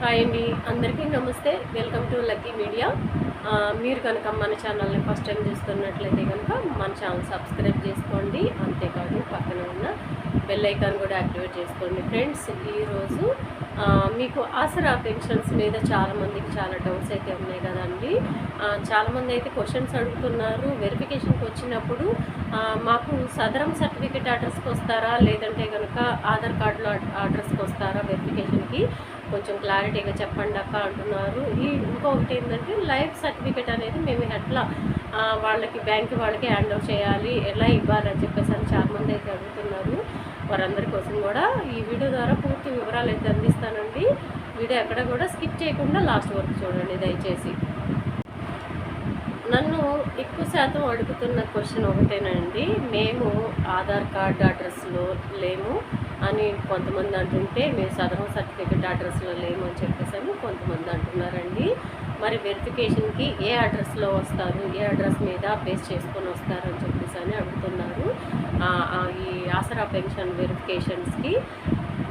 Hi అండి. అందరికీ నమస్తే. వెల్కమ్ టు లక్కీ మీడియా మీరు కనుక మన ఛానల్ని ఫస్ట్ టైం చూస్తున్నట్లయితే కనుక మన ఛానల్ సబ్స్క్రైబ్ చేసుకోండి. అంతేకాదు పక్కన ఉన్న బెల్ ఐకాన్ కూడా యాక్టివేట్ చేసుకోండి ఫ్రెండ్స్ ఈరోజు మీకు ఆసరా పెన్షన్స్ మీద చాలామందికి చాలా డౌట్స్ అయితే ఉన్నాయి కదండి. చాలామంది అయితే క్వశ్చన్స్ అడుగుతున్నారు. వెరిఫికేషన్కి వచ్చినప్పుడు మాకు సదరం సర్టిఫికేట్ అడ్రస్కి వస్తారా? లేదంటే కనుక ఆధార్ కార్డులో అడ్రస్కి వస్తారా వెరిఫికేషన్కి కొంచెం క్లారిటీగా చెప్పండి అక్క అంటున్నారు. ఈ ఇంకొకటి ఏంటంటే లైఫ్ సర్టిఫికేట్ అనేది మేము ఎట్లా వాళ్ళకి బ్యాంక్ వాళ్ళకి హ్యాండ్ ఓవర్ చేయాలి ఎలా ఇవ్వాలని చెప్పేసి అని చాలామంది అయితే అడుగుతున్నారు. వారందరి కోసం కూడా ఈ వీడియో ద్వారా పూర్తి వివరాలు అయితే అందిస్తానండి. వీడియో ఎక్కడ కూడా స్కిప్ చేయకుండా లాస్ట్ వరకు చూడండి దయచేసి. నన్ను ఎక్కువ శాతం అడుగుతున్న క్వశ్చన్ ఒకటేనండి. మేము ఆధార్ కార్డ్ అడ్రస్లో లేము. అని కొంతమంది అంటుంటే మేము సదరం సర్టిఫికేట్ అడ్రస్లో లేమని చెప్పేసాము చెప్పేసి అని కొంతమంది అంటున్నారండి. మరి వెరిఫికేషన్కి ఏ అడ్రస్లో వస్తారు ఏ అడ్రస్ మీద బేస్ చేసుకొని వస్తారు అని చెప్పేసి అని అడుగుతున్నారు. ఈ ఆసరా పెన్షన్ వెరిఫికేషన్స్కి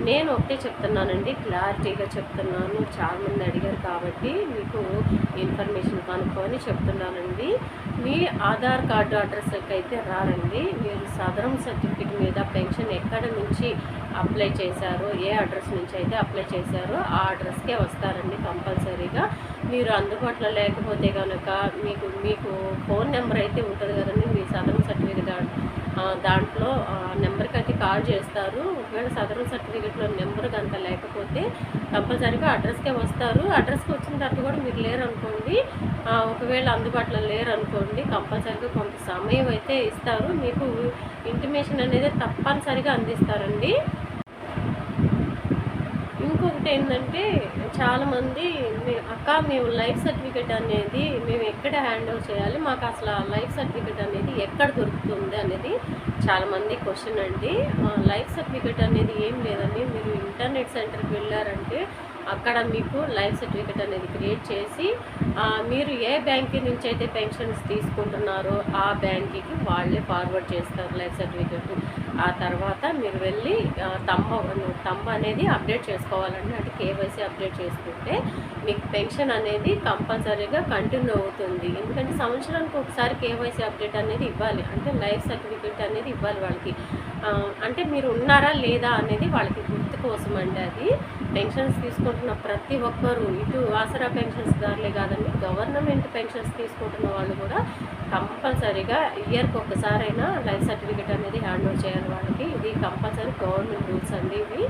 నేను ఒకటే చెప్తున్నానండి క్లారిటీగా చెప్తున్నాను. చాలామంది అడిగారు కాబట్టి మీకు ఇన్ఫర్మేషన్ కనుక్కొని చెప్తున్నానండి. మీ ఆధార్ కార్డు అడ్రస్కి అయితే రారండి. మీరు సదరం సర్టిఫికేట్ మీద పెన్షన్ ఎక్కడ నుంచి అప్లై చేశారో ఏ అడ్రస్ నుంచి అయితే అప్లై చేశారో ఆ అడ్రస్కే వస్తారండి కంపల్సరీగా. మీరు అందుబాటులో లేకపోతే కనుక మీకు మీకు ఫోన్ నెంబర్ అయితే ఉంటుంది కదండి. మీ సదరం సర్టిఫికేట్ దాంట్లో నెంబర్కి కాల్ చేస్తారు. ఒకవేళ సదరన్ సర్టిఫికేట్లో నెంబర్ కనుక లేకపోతే కంపల్సరీగా అడ్రస్కే వస్తారు. అడ్రస్కి వచ్చిన తర్వాత కూడా మీరు లేరనుకోండి. ఒకవేళ అందుబాటులో లేరు అనుకోండి కంపల్సరీగా కొంత సమయం అయితే ఇస్తారు. మీకు ఇంటిమేషన్ అనేది తప్పనిసరిగా అందిస్తారండి. ఇంకొకటి ఏంటంటే చాలామంది అక్క మేము లైఫ్ సర్టిఫికేట్ అనేది మేము ఎక్కడ హ్యాండ్ ఓవర్ చేయాలి మాకు అసలు ఆ లైఫ్ సర్టిఫికేట్ అనేది ఎక్కడ దొరుకుతుంది అనేది చాలామంది క్వశ్చన్ అండి. లైఫ్ సర్టిఫికేట్ అనేది ఏం లేదండి. మీరు ఇంటర్నెట్ సెంటర్కి వెళ్ళారంటే అక్కడ మీకు లైఫ్ సర్టిఫికేట్ అనేది క్రియేట్ చేసి మీరు ఏ బ్యాంక్ నుంచి అయితే పెన్షన్స్ తీసుకుంటున్నారో ఆ బ్యాంక్కి వాళ్ళే ఫార్వర్డ్ చేస్తారు లైఫ్ సర్టిఫికేట్. ఆ తర్వాత మీరు వెళ్ళి తమ్మ తంబ అనేది అప్డేట్ చేసుకోవాలండి. అంటే కేవైసీ అప్డేట్ చేసుకుంటే మీకు పెన్షన్ అనేది కంపల్సరీగా కంటిన్యూ అవుతుంది. ఎందుకంటే సంవత్సరానికి ఒకసారి కేవైసీ అప్డేట్ అనేది ఇవ్వాలి. అంటే లైఫ్ సర్టిఫికేట్ అనేది ఇవ్వాలి వాళ్ళకి. అంటే మీరు ఉన్నారా లేదా అనేది వాళ్ళకి గుర్తు కోసం అండి అది. పెన్షన్స్ తీసుకుంటున్న ప్రతి ఒక్కరు ఇటు ఆసరా పెన్షన్స్ దారులే కాదండి గవర్నమెంట్ పెన్షన్స్ తీసుకుంటున్న వాళ్ళు కూడా కంపల్సరీగా ఇయర్కి ఒక్కసారైనా లైఫ్ సర్టిఫికేట్ అనేది హ్యాండ్ ఓవర్ చేయాలి వాళ్ళకి. ఇది కంపల్సరీ గవర్నమెంట్ రూల్స్ అండి ఇవి.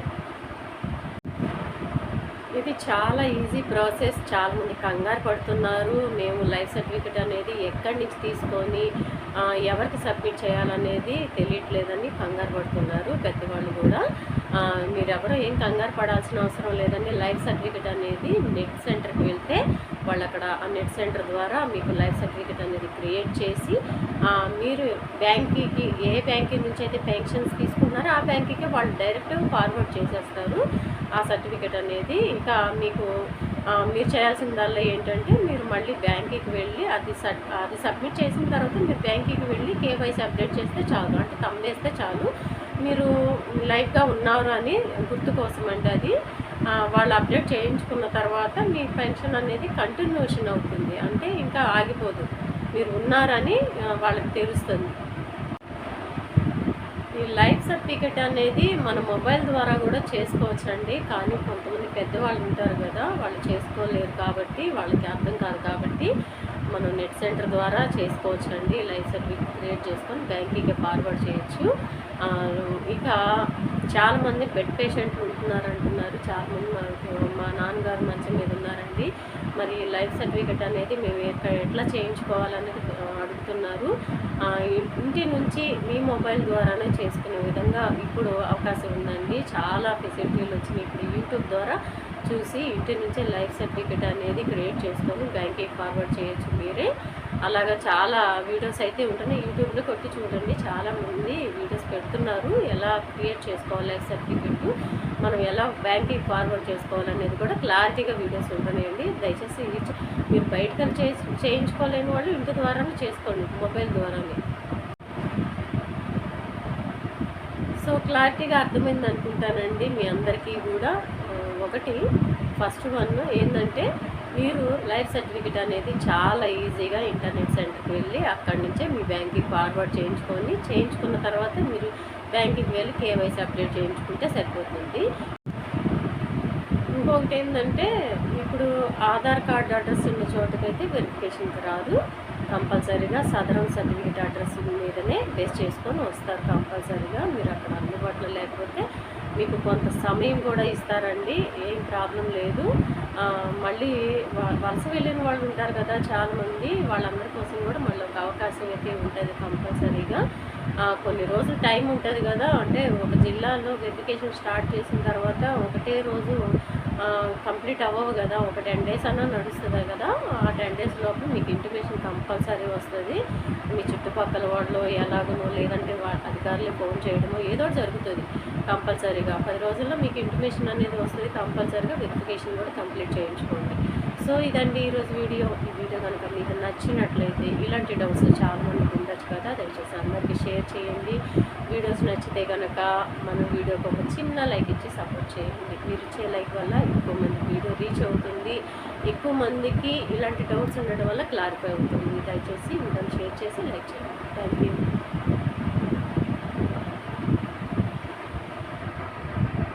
ఇది చాలా ఈజీ ప్రాసెస్ చాలా మంది కంగారు పడుతున్నారు. మేము లైఫ్ సర్టిఫికేట్ అనేది ఎక్కడి నుంచి తీసుకొని ఎవరికి సబ్మిట్ చేయాలనేది తెలియట్లేదని కంగారు పడుతున్నారు పెద్దవాళ్ళు కూడా. మీరు మీరెవరో ఏం కంగారు పడాల్సిన అవసరం లేదండి. లైఫ్ సర్టిఫికేట్ అనేది నెట్ సెంటర్కి వెళ్తే వాళ్ళు అక్కడ ఆ నెట్ సెంటర్ ద్వారా మీకు లైఫ్ సర్టిఫికేట్ అనేది క్రియేట్ చేసి మీరు బ్యాంక్కి ఏ బ్యాంక్ నుంచి అయితే పెన్షన్స్ తీసుకున్నారో ఆ బ్యాంక్కి వాళ్ళు డైరెక్ట్ ఫార్వర్డ్ చేసేస్తారు. ఆ సర్టిఫికేట్ అనేది ఇంకా మీకు మీరు మీరు చేయాల్సిందల్లా ఏంటంటే మీరు మళ్ళీ బ్యాంక్కి వెళ్ళి అది సబ్ అది సబ్మిట్ చేసిన తర్వాత మీరు బ్యాంక్కి వెళ్ళి కేవైసీ అప్డేట్ చేస్తే చాలు. అంటే తమ్మేస్తే చాలు. మీరు లైఫ్గా ఉన్నారు అని గుర్తు కోసం అండి అది. వాళ్ళు అప్డేట్ చేయించుకున్న తర్వాత మీ పెన్షన్ అనేది కంటిన్యూషన్ అవుతుంది. అంటే ఇంకా ఆగిపోదు. మీరు ఉన్నారని వాళ్ళకి తెలుస్తుంది. లైఫ్ సర్టిఫికెట్ అనేది మన మొబైల్ ద్వారా కూడా చేసుకోవచ్చండి. కానీ కొంతమంది పెద్దవాళ్ళు ఉంటారు కదా వాళ్ళు చేసుకోలేరు కాబట్టి వాళ్ళకి అర్థం కాదు కాబట్టి మనం నెట్ సెంటర్ ద్వారా చేసుకోవచ్చండి. లైఫ్ సర్టిఫికెట్ క్రియేట్ చేసుకొని బ్యాంకింగ్కి ఫార్వర్డ్ చేయొచ్చు. ఇక చాలామంది బెడ్ పేషెంట్లు ఉంటున్నారు అంటున్నారు చాలామంది మనకు మా నాన్నగారు మంచి మరి లైఫ్ సర్టిఫికెట్ అనేది మేము ఎట్లా చేయించుకోవాలనేది అడుగుతున్నారు. ఇంటి నుంచి మీ మొబైల్ ద్వారానే చేసుకునే విధంగా ఇప్పుడు అవకాశం ఉందండి. చాలా ఫెసిలిటీలు వచ్చినాయి. ఇప్పుడు యూట్యూబ్ ద్వారా చూసి ఇంటి నుంచే లైఫ్ సర్టిఫికేట్ అనేది క్రియేట్ చేసుకొని బ్యాంక్కి ఫార్వర్డ్ చేయొచ్చు మీరే. అలాగా చాలా వీడియోస్ అయితే ఉంటున్నాయి. యూట్యూబ్లో కొట్టి చూడండి. చాలా చెప్తున్నారు ఎలా క్రియేట్ చేసుకోవాలి లైఫ్ సర్టిఫికెట్ మనం ఎలా బ్యాంక్కి ఫార్వర్డ్ చేసుకోవాలనేది కూడా క్లారిటీగా వీడియోస్ ఉంటున్నాయండి. దయచేసి మీరు బయటకు చే చేసి చేయించుకోలేని వాళ్ళు ఇంటి ద్వారానే చేసుకోండి మొబైల్ ద్వారానే. సో క్లారిటీగా అర్థమైంది అనుకుంటానండి మీ అందరికీ కూడా. ఒకటి ఫస్ట్ వన్ ఏంటంటే మీరు లైఫ్ సర్టిఫికేట్ అనేది చాలా ఈజీగా ఇంటర్నెట్ సెంటర్కి వెళ్ళి అక్కడి నుంచే మీ బ్యాంక్కి ఫార్వర్డ్ చేయించుకొని చేయించుకున్న తర్వాత మీరు బ్యాంకింగ్కి వెళ్ళి కేవైసీ అప్డేట్ చేయించుకుంటే సరిపోతుంది. ఇంకొకటి ఏంటంటే ఇప్పుడు ఆధార్ కార్డ్ అడ్రస్ ఉన్న చోటకైతే వెరిఫికేషన్కి రాదు. కంపల్సరీగా సదరం సర్టిఫికేట్ అడ్రస్ మీదనే బేస్ చేసుకొని వస్తారు కంపల్సరీగా. మీరు అక్కడ అందుబాటులో లేకపోతే మీకు కొంత సమయం కూడా ఇస్తారండి ఏం ప్రాబ్లం లేదు. మళ్ళీ వలస వెళ్ళిన వాళ్ళు ఉంటారు కదా చాలామంది వాళ్ళందరి కోసం కూడా మళ్ళీ ఒక అవకాశం అయితే ఉంటుంది కంపల్సరీగా. కొన్ని రోజులు టైం ఉంటుంది కదా అంటే ఒక జిల్లాలో వెరిఫికేషన్ స్టార్ట్ చేసిన తర్వాత ఒకటే రోజు కంప్లీట్ అవ్వవు కదా ఒక టెన్ డేస్ అన్నా నడుస్తుంది కదా ఆ టెన్ డేస్ లోపు మీకు ఇంటిమేషన్ కంపల్సరీ వస్తుంది. మీ చుట్టుపక్కల వాళ్ళు ఎలాగనో లేదంటే వా- అధికారులు ఫోన్ చేయడమో ఏదో జరుగుతుంది కంపల్సరీగా. పది రోజుల్లో మీకు ఇంటిమేషన్ అనేది వస్తుంది కంపల్సరీగా వెరిఫికేషన్ కూడా కంప్లీట్ చేయించుకోండి. సో ఇదండి ఈరోజు వీడియో. ఈ వీడియో కనుక మీకు నచ్చినట్లయితే ఇలాంటి డౌట్స్ చాలామందికి ఉండొచ్చు కదా దయచేసి అందరికీ షేర్ చేయండి. వీడియోస్ నచ్చితే కనుక మన వీడియోకి ఒక చిన్న లైక్ ఇచ్చి సపోర్ట్ చేయండి. మీరు ఇచ్చే లైక్ వల్ల ఎక్కువ మంది వీడియో రీచ్ అవుతుంది. ఎక్కువ మందికి ఇలాంటి డౌట్స్ ఉండడం వల్ల క్లారిఫై అవుతుంది. దయచేసి వీడియోని షేర్ చేసి లైక్ చేయండి. Thank you